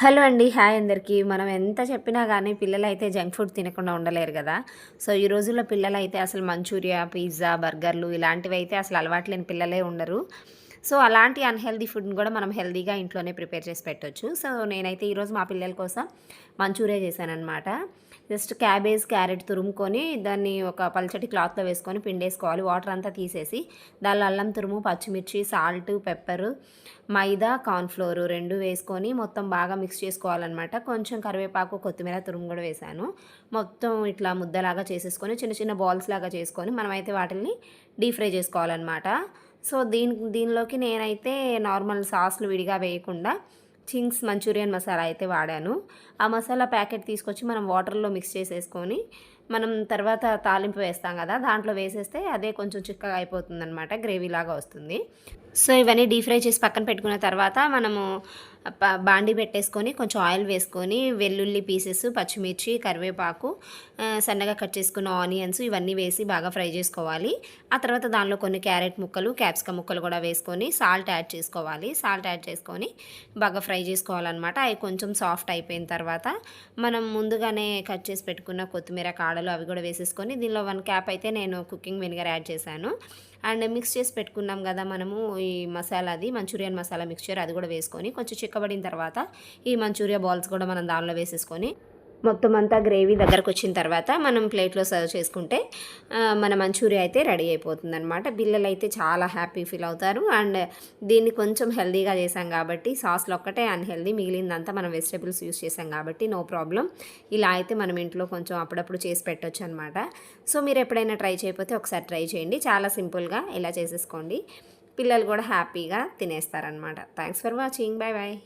Hello అండి hi అందరికీ. మనం ఎంత చెప్పినా కానీ పిల్లలు అయితే జంక్ ఫుడ్ తినకుండా ఉండలేరు కదా. సో ఈ రోజుల్లో పిల్లలు అయితే అసలు మంచూరియా పిజ్జా బర్గర్లు ఇలాంటివి అయితే అసలు అలవాటు లేని పిల్లలే ఉండరు. సో అలాంటి అన్హెల్దీ ఫుడ్ని కూడా మనం హెల్దీగా ఇంట్లోనే ప్రిపేర్ చేసి పెట్టొచ్చు. సో నేనైతే ఈరోజు మా పిల్లల కోసం మంచూరియా చేశానమాట జస్ట్ క్యాబేజ్ క్యారెట్ తురుముకొని దాన్ని ఒక పల్చటి క్లాత్లో వేసుకొని పిండేసుకోవాలి. వాటర్ అంతా తీసేసి దానిలో అల్లం తురుము పచ్చిమిర్చి సాల్ట్ పెప్పరు మైదా కార్న్ఫ్లోర్ రెండు వేసుకొని మొత్తం బాగా మిక్స్ చేసుకోవాలన్నమాట. కొంచెం కరివేపాకు కొత్తిమీర తురుము కూడా వేసాను మొత్తం ఇట్లా ముద్దలాగా చేసేసుకొని చిన్న చిన్న బాల్స్ లాగా చేసుకొని మనమైతే వాటిని డీప్ ఫ్రై చేసుకోవాలన్నమాట. సో దీని దీనిలోకి నేనైతే నార్మల్ సాస్లు విడిగా వేయకుండా చింగ్స్ మంచూరియన్ మసాలా అయితే వాడాను. ఆ మసాలా ప్యాకెట్ తీసుకొచ్చి మనం వాటర్లో మిక్స్ చేసేసుకొని మనం తర్వాత తాలింపు వేస్తాం కదా దాంట్లో వేసేస్తే అదే కొంచెం చిక్కగా అయిపోతుంది అనమాట గ్రేవీ లాగా వస్తుంది. సో ఇవన్నీ డీప్ ఫ్రై చేసి పక్కన పెట్టుకున్న తర్వాత మనము బాండి పెట్టేసుకొని కొంచెం ఆయిల్ వేసుకొని వెల్లుల్లి పీసెస్ పచ్చిమిర్చి కరివేపాకు సన్నగా కట్ చేసుకున్న ఆనియన్స్ ఇవన్నీ వేసి బాగా ఫ్రై చేసుకోవాలి. ఆ తర్వాత దానిలో కొన్ని క్యారెట్ ముక్కలు క్యాప్సికమ్ ముక్కలు కూడా వేసుకొని సాల్ట్ యాడ్ చేసుకోవాలి. సాల్ట్ యాడ్ చేసుకొని బాగా ఫ్రై చేసుకోవాలన్నమాట. అవి కొంచెం సాఫ్ట్ అయిపోయిన తర్వాత మనం ముందుగానే కట్ చేసి పెట్టుకున్న కొత్తిమీర కాడలు అవి కూడా వేసేసుకొని దీనిలో వన్ క్యాప్ అయితే నేను కుకింగ్ వెనిగర్ యాడ్ చేశాను. అండ్ మిక్స్ చేసి పెట్టుకున్నాం కదా మనము ఈ మసాలాది మంచూరియన్ మసాలా మిక్చర్ అది కూడా వేసుకొని కొంచెం చిక్కబడిన తర్వాత ఈ మంచూరియా బాల్స్ కూడా మనం దానిలో వేసేసుకొని మొత్తం అంతా గ్రేవీ దగ్గరకు వచ్చిన తర్వాత మనం ప్లేట్లో సర్వ్ చేసుకుంటే మన మంచూరియా అయితే రెడీ అయిపోతుంది అనమాట పిల్లలు అయితే చాలా హ్యాపీ ఫీల్ అవుతారు. అండ్ దీన్ని కొంచెం హెల్దీగా చేసాం కాబట్టి సాస్లో ఒక్కటే అన్హెల్దీ మిగిలిందంతా మనం వెజిటేబుల్స్ యూస్ చేసాం కాబట్టి నో ప్రాబ్లం. ఇలా అయితే మనం ఇంట్లో కొంచెం అప్పుడప్పుడు చేసి పెట్టవచ్చు అనమాట సో మీరు ఎప్పుడైనా ట్రై చేయకపోతే ఒకసారి ట్రై చేయండి. చాలా సింపుల్గా ఇలా చేసేసుకోండి. పిల్లలు కూడా హ్యాపీగా తినేస్తారనమాట thanks for watching. Bye bye